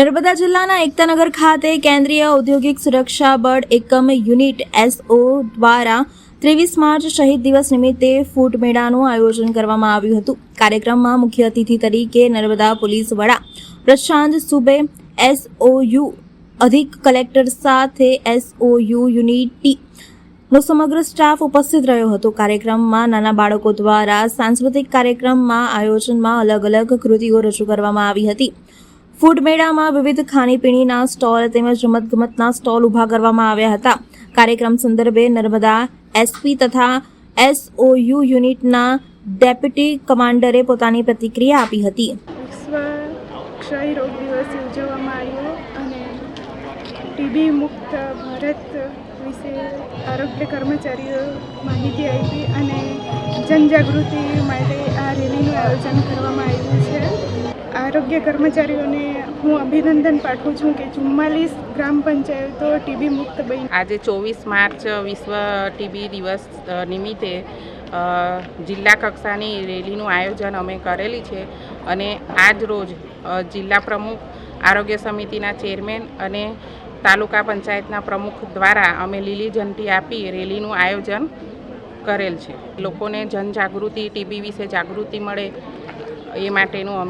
નર્મદા જિલ્લાના એકતાનગર ખાતે કેન્દ્રીય ઔદ્યોગિક સુરક્ષા બળ એકમ યુનિટ એસઓ દ્વારા ત્રેવીસ માર્ચ શહીદ દિવસ નિમિત્તે ફૂટ મેળાનું આયોજન કરવામાં આવ્યું હતું. કાર્યક્રમમાં મુખ્ય અતિથિ તરીકે નર્મદા પોલીસ વડા પ્રશાંત સુબે એસઓયુ અધિક કલેક્ટર સાથે એસઓયુ યુનિટી નો સમગ્ર સ્ટાફ ઉપસ્થિત રહ્યો હતો. કાર્યક્રમમાં નાના બાળકો દ્વારા સાંસ્કૃતિક કાર્યક્રમમાં આયોજનમાં અલગ અલગ કૃતિઓ રજૂ કરવામાં આવી હતી. ફૂડ મેળામાં વિવિધ ખાણીપીણીના સ્ટોલ તેમજ રમતગમતના સ્ટોલ ઊભા કરવામાં આવ્યા હતા. કાર્યક્રમ સંદર્ભે નર્મદા એસપી તથા એસઓયુ યુનિટના ડેપ્યુટી કમાન્ડરે પોતાની પ્રતિક્રિયા આપી હતી. ક્ષય રોગ દિવસ ઉજવવામાં આવ્યો અને ટીબી મુક્ત ભારત વિશે આરોગ્ય કર્મચારીઓ માહિતી આપી અને જનજાગૃતિ માટે આ રેલીનું આયોજન કરવામાં આવ્યું છે. આરોગ્ય કર્મચારીઓને હું અભિનંદન પાઠવું છું કે ચુમ્માલીસ ગ્રામ પંચાયતો ટીબી મુક્ત બની. આજે ચોવીસ માર્ચ વિશ્વ ટીબી દિવસ નિમિત્તે જિલ્લા કક્ષાની રેલીનું આયોજન અમે કરેલી છે અને આજ રોજ જિલ્લા પ્રમુખ, આરોગ્ય સમિતિના ચેરમેન અને તાલુકા પંચાયતના પ્રમુખ દ્વારા અમે લીલી ઝંડી આપી રેલીનું આયોજન કરેલ છે. લોકોને જનજાગૃતિ, ટીબી વિશે જાગૃતિ મળે એ માટેનું અમે